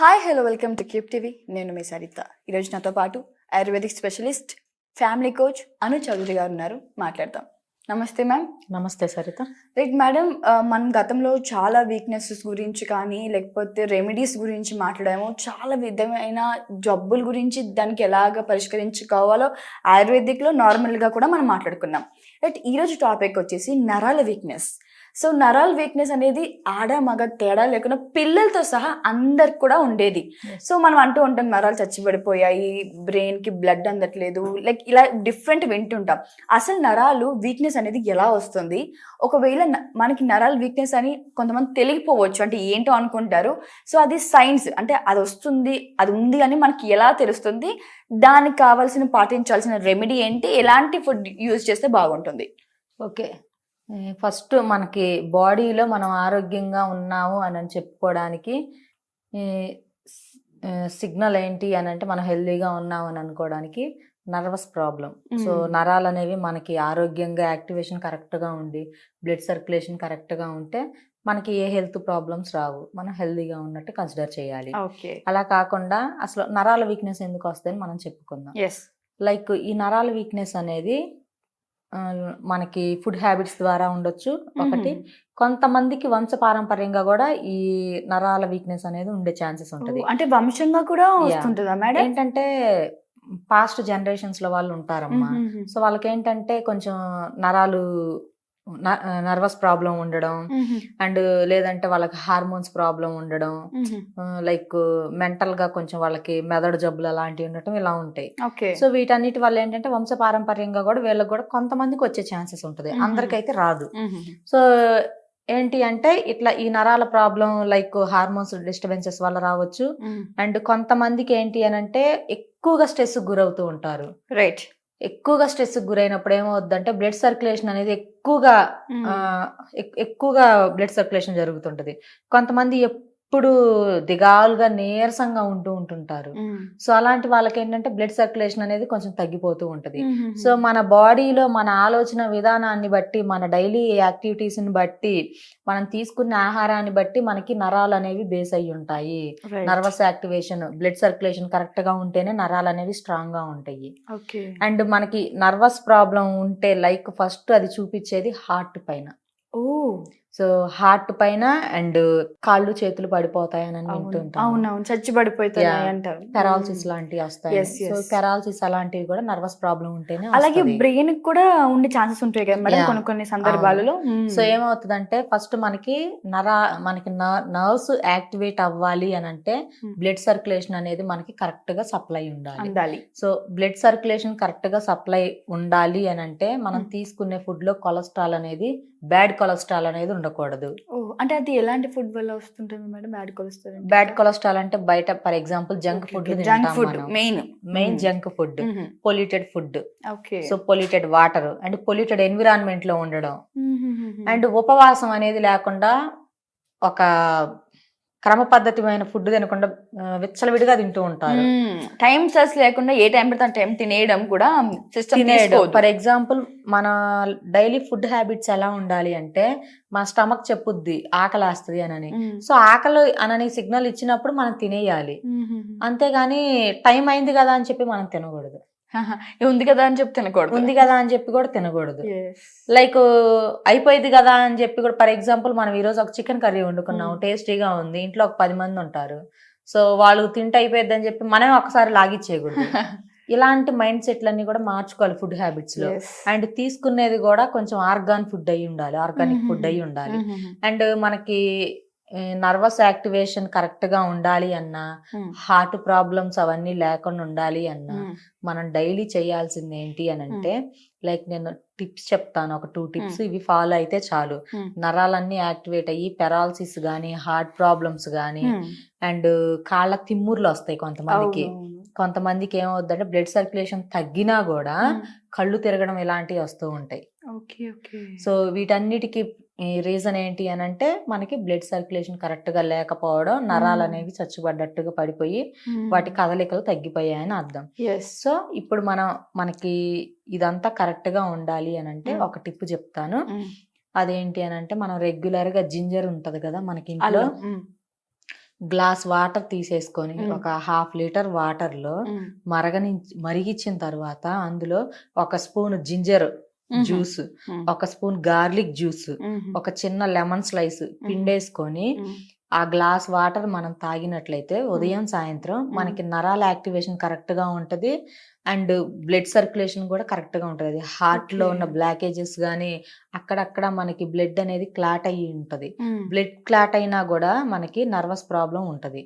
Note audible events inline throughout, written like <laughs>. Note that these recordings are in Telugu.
Hi hello welcome to cube TV నేను మీ సరిత. ఈరోజు నాతో పాటు Ayurvedic specialist family coach Anu Chowdary garu ఉన్నారు. మాట్లాడతాం నమస్తే మ్యామ్. నమస్తే సరిత. రైట్ మేడం మనం గతంలో చాలా వీక్నెసెస్ గురించి కానీ లేకపోతే రెమెడీస్ గురించి మాట్లాడాము. చాలా విధమైన జబ్బుల గురించి దానికి ఎలాగ పరిష్కరించుకోవాలో ఆయుర్వేదిక్లో నార్మల్గా కూడా మనం మాట్లాడుకున్నాం. రైట్ ఈరోజు టాపిక్ వచ్చేసి నరాల వీక్నెస్. సో నరాల వీక్నెస్ అనేది ఆడ మగ తేడా లేకుండా పిల్లలతో సహా అందరికి కూడా ఉండేది. సో మనం అంటూ ఉంటాం నరాలు చచ్చిపడిపోయాయి బ్రెయిన్కి బ్లడ్ అందట్లేదు లైక్ ఇలా డిఫరెంట్ వింటుంటాం. అసలు నరాలు వీక్నెస్ అనేది ఎలా వస్తుంది? ఒకవేళ మనకి నరాల వీక్నెస్ అని కొంతమంది తెలియకపోవచ్చు అంటే ఏంటో అనుకుంటారు. సో అది సైన్స్ అంటే అది వస్తుంది అది ఉంది అని మనకి ఎలా తెలుస్తుంది? దానికి కావాల్సిన పాటించాల్సిన రెమెడీ ఏంటి? ఎలాంటి ఫుడ్ యూజ్ చేస్తే బాగుంటుంది? ఓకే ఫస్ట్ మనకి బాడీలో మనం ఆరోగ్యంగా ఉన్నాము అని అని చెప్పుకోవడానికి సిగ్నల్ ఏంటి అని అంటే మనం హెల్దీగా ఉన్నాము అని అనుకోవడానికి నర్వస్ ప్రాబ్లం. సో. నరాలు అనేవి మనకి ఆరోగ్యంగా యాక్టివేషన్ కరెక్ట్గా ఉండి బ్లడ్ సర్క్యులేషన్ కరెక్ట్గా ఉంటే మనకి ఏ హెల్త్ ప్రాబ్లమ్స్ రావు. మనం హెల్దీగా ఉన్నట్టు కన్సిడర్ చేయాలి. అలా కాకుండా అసలు నరాల వీక్నెస్ ఎందుకు వస్తుందని మనం చెప్పుకుందాం. లైక్ ఈ నరాల వీక్నెస్ అనేది మనకి ఫుడ్ హ్యాబిట్స్ ద్వారా ఉండొచ్చు. ఒకటి కొంతమందికి వంశ పారంపర్యంగా కూడా ఈ నరాల వీక్నెస్ అనేది ఉండే ఛాన్సెస్ ఉంటుంది. అంటే వంశంగా కూడా వస్తుంటుందా మేడం? ఏంటంటే పాస్ట్ జనరేషన్స్లో వాళ్ళు ఉంటారమ్మా. సో వాళ్ళకి ఏంటంటే కొంచెం నరాలు నర్వస్ ప్రాబ్లం ఉండడం అండ్ లేదంటే వాళ్ళకి హార్మోన్స్ ప్రాబ్లం ఉండడం లైక్ మెంటల్గా కొంచెం వాళ్ళకి మెదడు జబ్బులు అలాంటివి ఉండటం ఇలా ఉంటాయి. సో వీటన్నిటి వల్ల ఏంటంటే వంశ పారంపర్యంగా కూడా వీళ్ళకి కూడా కొంతమందికి వచ్చే ఛాన్సెస్ ఉంటుంది. అందరికైతే రాదు. సో ఏంటి అంటే ఇట్లా ఈ నరాల ప్రాబ్లం లైక్ హార్మోన్స్ డిస్టర్బెన్సెస్ వల్ల రావచ్చు. అండ్ కొంతమందికి ఏంటి అని అంటే ఎక్కువగా స్ట్రెస్ గురవుతూ ఉంటారు. రైట్ ఎక్కువగా స్ట్రెస్ గురైనప్పుడు ఏమవుద్దంటే బ్లడ్ సర్క్యులేషన్ అనేది ఎక్కువగా ఎక్కువగా బ్లడ్ సర్క్యులేషన్ జరుగుతుంటది. కొంతమంది ఎప్పుడు దిగాలుగా నీరసంగా ఉంటూ ఉంటుంటారు. సో అలాంటి వాళ్ళకి ఏంటంటే బ్లడ్ సర్క్యులేషన్ అనేది కొంచెం తగ్గిపోతూ ఉంటది. సో మన బాడీలో మన ఆలోచన విధానాన్ని బట్టి మన డైలీ యాక్టివిటీస్ని బట్టి మనం తీసుకునే ఆహారాన్ని బట్టి మనకి నరాలు అనేవి బేస్ అయి ఉంటాయి. నర్వస్ యాక్టివేషన్ బ్లడ్ సర్క్యులేషన్ కరెక్ట్గా ఉంటేనే నరాలు అనేవి స్ట్రాంగ్గా ఉంటాయి అండ్ మనకి నర్వస్ ప్రాబ్లం ఉంటే లైక్ ఫస్ట్ అది చూపించేది హార్ట్ పైన. ఓ. సో హార్ట్ పైన అండ్ కాళ్ళు చేతులు పడిపోతాయని వింటుంటాం అవునవును చచ్చి. అంటారు పెరాలసిస్ లాంటివి వస్తాయి సో. పెరాలసిస్ అలాంటివి కూడా నర్వస్ ప్రాబ్లం ఉంటేనే అలాగే. బ్రెయిన్ కూడా ఉండే ఛాన్సెస్ ఉంటాయి కదా మేడం. కొన్ని కొన్ని సందర్భాలలో సో ఏమవుతుందంటే ఫస్ట్ మనకి నర మనకి నర్వ్స్ యాక్టివేట్ అవ్వాలి అని అంటే Hmm. బ్లడ్ సర్క్యులేషన్ అనేది మనకి కరెక్ట్గా సప్లై ఉండాలి సో బ్లడ్ సర్క్యులేషన్ కరెక్ట్గా సప్లై ఉండాలి అని అంటే మనం Hmm. తీసుకునే ఫుడ్లో కొలెస్ట్రాల్ అనేది బ్యాడ్ కొలెస్ట్రాల్ అనేది ఉండకూడదు. అంటే అది ఎలాంటి ఫుడ్ వల్ల వస్తుంటుంది madam? Bad cholesterol bad cholesterol అంటే బయట for example junk food junk food main. Main. Junk food polluted food. Okay. So polluted water and polluted ఎన్విరాన్మెంట్లో ఉండడం అండ్ ఉపవాసం అనేది లేకుండా ఒక క్రమ పద్ధతిమైన ఫుడ్ తినకుండా విచ్చలవిడిగా తింటూ ఉంటారు. టైం సెస్ లేకుండా ఏ టైం పడితే టైం తినేయడం కూడా సిస్టమ్ తినేయడం. ఫర్ ఎగ్జాంపుల్ మన డైలీ ఫుడ్ హ్యాబిట్స్ ఎలా ఉండాలి అంటే మా స్టమక్ చెప్పుద్ది ఆకలి వేస్తుంది అని సో ఆకలి అనని సిగ్నల్ ఇచ్చినప్పుడు మనం తినేయాలి. అంతేగాని టైం అయింది కదా అని చెప్పి మనం తినకూడదు. ఉంది కదా అని చెప్పి తినకూడదు ఉంది కదా అని చెప్పి కూడా తినకూడదు. లైక్ అయిపోయింది కదా అని చెప్పి కూడా ఫర్ ఎగ్జాంపుల్ మనం ఈరోజు ఒక చికెన్ కర్రీ వండుకున్నాం. టేస్టీగా ఉంది ఇంట్లో ఒక పది మంది ఉంటారు సో వాళ్ళు తింటే అయిపోయింది అని చెప్పి మనం ఒకసారి లాగిచ్చేయకూడదు <laughs> ఇలాంటి మైండ్ సెట్లన్నీ కూడా మార్చుకోవాలి ఫుడ్ హ్యాబిట్స్లో. అండ్ తీసుకునేది కూడా కొంచెం ఆర్గాన్ ఫుడ్ అయి ఉండాలి ఆర్గానిక్ ఫుడ్ అయి ఉండాలి. అండ్ మనకి నర్వస్ యాక్టివేషన్ కరెక్ట్గా ఉండాలి అన్నా. హార్ట్ ప్రాబ్లమ్స్ అవన్నీ లేకుండా ఉండాలి అన్నా Mm. మనం డైలీ చేయాల్సింది ఏంటి అని అంటే లైక్ నేను టిప్స్ చెప్తాను ఒక టూ టిప్స్ ఇవి ఫాలో అయితే చాలు Hmm. నరాలన్నీ యాక్టివేట్ అయ్యి పెరాలసిస్ గానీ హార్ట్ ప్రాబ్లమ్స్ గానీ Mm. అండ్ కాళ్ళ తిమ్ముర్లు వస్తాయి కొంతమందికి. కొంతమందికి ఏమవుద్దంటే బ్లడ్ సర్క్యులేషన్ తగ్గినా కూడా. కళ్ళు తిరగడం ఇలాంటివి వస్తూ ఉంటాయి ఓకే ఓకే సో వీటన్నిటికి రీజన్ ఏంటి అని అంటే మనకి బ్లడ్ సర్క్యులేషన్ కరెక్ట్గా లేకపోవడం నరాలు అనేవి చచ్చుబడ్డట్టుగా పడిపోయి వాటి కదలికలు తగ్గిపోయాయని అర్థం ఎస్ సో ఇప్పుడు మనం మనకి ఇదంతా కరెక్ట్గా ఉండాలి అని అంటే. ఒక టిప్ చెప్తాను అదేంటి అని అంటే మనం రెగ్యులర్గా జింజర్ ఉంటది కదా మనకి ఇంట్లో గ్లాస్ వాటర్ తీసేసుకొని. ఒక హాఫ్ లీటర్ వాటర్లో మ్మ్. మరగని మరిగించిన తర్వాత అందులో ఒక స్పూన్ జింజర్. జ్యూస్. ఒక స్పూన్ గార్లిక్ జ్యూస్. ఒక చిన్న లెమన్ స్లైస్ పిండేసుకొని. ఆ గ్లాస్ వాటర్ మనం తాగినట్లయితే ఉదయం సాయంత్రం మనకి నరాల యాక్టివేషన్ కరెక్ట్గా ఉంటది. అండ్ బ్లడ్ సర్క్యులేషన్ కూడా కరెక్ట్గా ఉంటది హార్ట్లో Okay. ఉన్న బ్లాకేజెస్ గానీ అక్కడక్కడ మనకి బ్లడ్ అనేది క్లాట్ అయ్యి ఉంటది. బ్లడ్ క్లాట్ అయినా కూడా మనకి నర్వస్ ప్రాబ్లం ఉంటది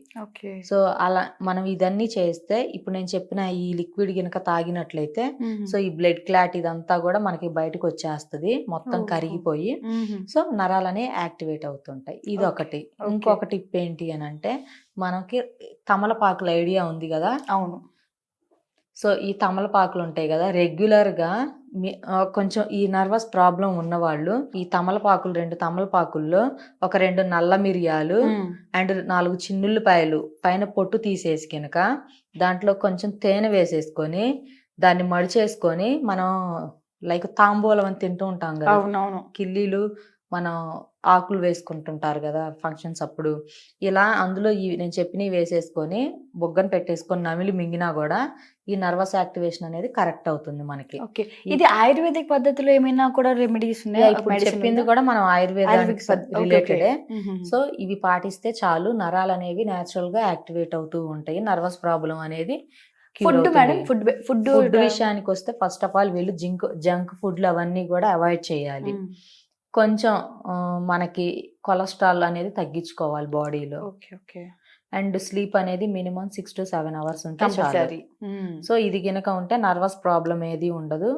సో అలా మనం ఇదన్నీ చేస్తే ఇప్పుడు నేను చెప్పిన ఈ లిక్విడ్ గినక తాగినట్లయితే. సో ఈ బ్లడ్ క్లాట్ ఇదంతా కూడా మనకి బయటకు వచ్చేస్తది మొత్తం. కరిగిపోయి. సో నరాలనే యాక్టివేట్ అవుతుంటాయి ఇది. ఒకటి Okay. ఇంకొక టిప్ ఏంటి అని అంటే మనకి తమలపాకుల ఐడియా ఉంది కదా అవును సో ఈ తమలపాకులు ఉంటాయి కదా రెగ్యులర్గా మీ- ఆ, కొంచెం ఈ నర్వస్ ప్రాబ్లం ఉన్న వాళ్ళు ఈ తమలపాకులు రెండు తమలపాకుల్లో ఒక రెండు నల్ల మిరియాలు. అండ్ నాలుగు చిన్నుల్లిపాయలు పైన పొట్టు తీసేసి కనుక దాంట్లో కొంచెం తేనె వేసేసుకొని దాన్ని మడిచేసుకొని మనం లైక్ తాంబూలం అని తింటూ ఉంటాం కదా కిల్లీలు మనం ఆకులు వేసుకుంటుంటారు కదా ఫంక్షన్స్ అప్పుడు. ఇలా అందులో ఈ నేను చెప్పినవి వేసేసుకొని బొగ్గను పెట్టేసుకొని నమిలి మింగినా కూడా ఈ నర్వస్ యాక్టివేషన్ అనేది కరెక్ట్ అవుతుంది మనకి. ఓకే. ఇది ఆయుర్వేదిక్ పద్ధతిలో ఏమైనా కూడా రెమెడీస్ ఉన్నాయా? చెప్పింది? కూడా మనం ఆయుర్వేదానికి ఆయుర్వేదిక్ రిలేటెడే. సో ఇవి పాటిస్తే చాలు. నరాలు అనేవి న్యాచురల్గా యాక్టివేట్ అవుతూ ఉంటాయి. నర్వస్ ప్రాబ్లం అనేది food. Madam food food food విషయానికి వస్తే ఫస్ట్ ఆఫ్ ఆల్ వీళ్ళు జింక్ జంక్ ఫుడ్లు అవన్నీ కూడా అవాయిడ్ చేయాలి. కొంచెం మనకి కొలెస్ట్రాల్ అనేది తగ్గించుకోవాలి బాడీలో. Okay okay. అండ్ స్లీప్ అనేది minimum six to seven hours ఉంటే చాలు. సో ఇది గినక ఉంటే నర్వస్ ప్రాబ్లం ఏది ఉండదు.